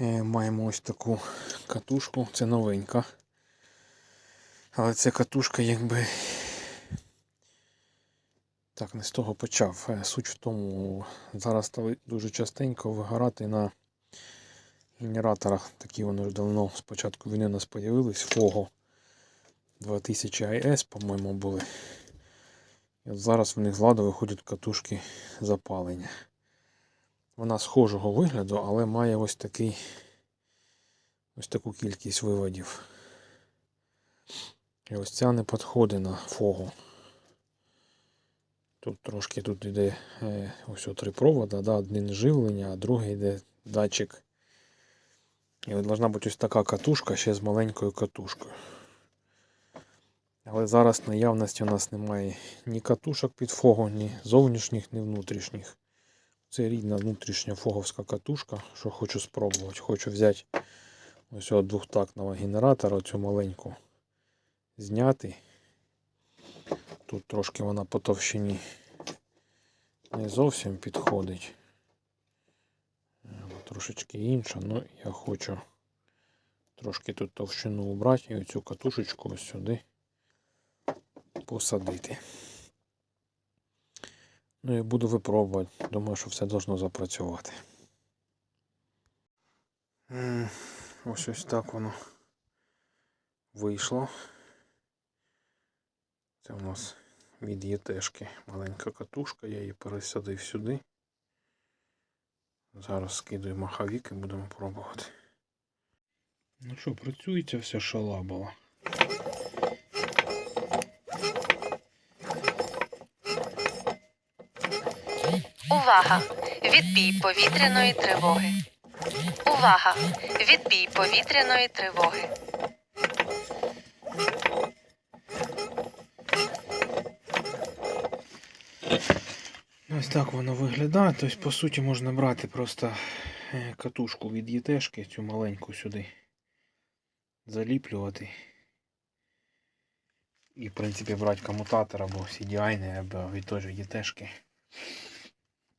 Е, Маємо ось таку катушку, це новенька. Але ця катушка якби. Так, не з того почав. Е, Суть в тому, зараз стали дуже частенько вигорати на генераторах. Такі вони вже давно з початку війни у нас з'явились. Фого 2000 IS, по-моєму, були. І от зараз в них з ладу виходять катушки запалення. Вона схожого вигляду, але має ось такий ось таку кількість виводів. І ось ця не підходить на фогу. Тут трошки тут йде е, ось три провода, да, один живлення, а другий йде датчик. І от должна бути ось така катушка ще з маленькою катушкою. Але зараз наявності у нас немає ні катушок під фого, ні зовнішніх, ні внутрішніх. Це рідна внутрішня фоговська катушка, що хочу спробувати. Хочу взяти ось цього двохтактного генератора, цю маленьку, зняти. Тут трошки вона по товщині не зовсім підходить. Трошечки інша, ну я хочу трошки тут товщину убрати і оцю катушечку ось сюди посадити. Ну і буду випробувати. Думаю, що все должно запрацювати. Ось ось так воно вийшло. Це у нас від ЄТшки маленька катушка, я її пересадив сюди. Зараз скидаю маховік і будемо пробувати. Ну що, працюється вся шалабала. Увага! Відбій повітряної тривоги. Увага! Відбій повітряної тривоги. Ось так воно виглядає. Тобто, по суті, можна брати просто е, катушку від ЄТшки, цю маленьку сюди заліплювати. І, в принципі, брати комутатор або CDI, або від той же ЄТшки.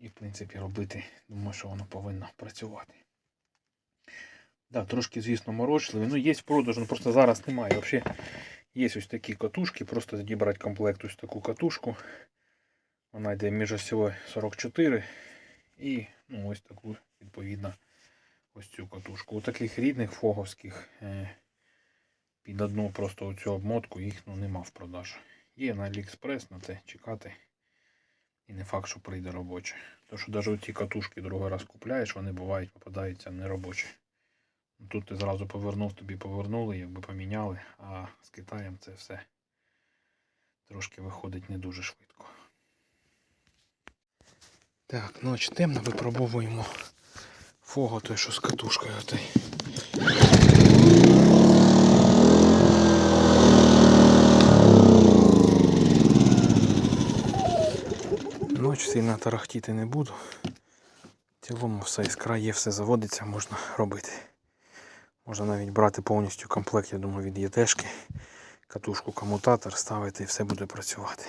І, в принципі, робити, думаю, що воно повинно працювати. Да, трошки, звісно, морочливі. Ну, є в продажу, ну, просто зараз немає. Взагалі, є ось такі катушки, просто тоді брати комплект ось таку катушку. Вона йде міжосьовою 44 і ну, ось таку відповідно ось цю катушку. У таких рідних фоговських е, під одну просто оцю обмотку їх ну, нема в продажу. Є на AliExpress, на це чекати. І не факт, що прийде робоче. Тому що навіть ті катушки другий раз купляєш, вони бувають, попадаються неробочі. Ну, Тут ти зразу повернув, тобі повернули, якби поміняли, а з Китаєм це все трошки виходить не дуже швидко. Так, ніч темно, випробовуємо фого той, що з катушкою отой. Ніч сильно тарахтіти не буду. В цілому все іскра є, все заводиться, можна робити. Можна навіть брати повністю комплект, я думаю, від ЄТшки, катушку комутатор ставити і все буде працювати.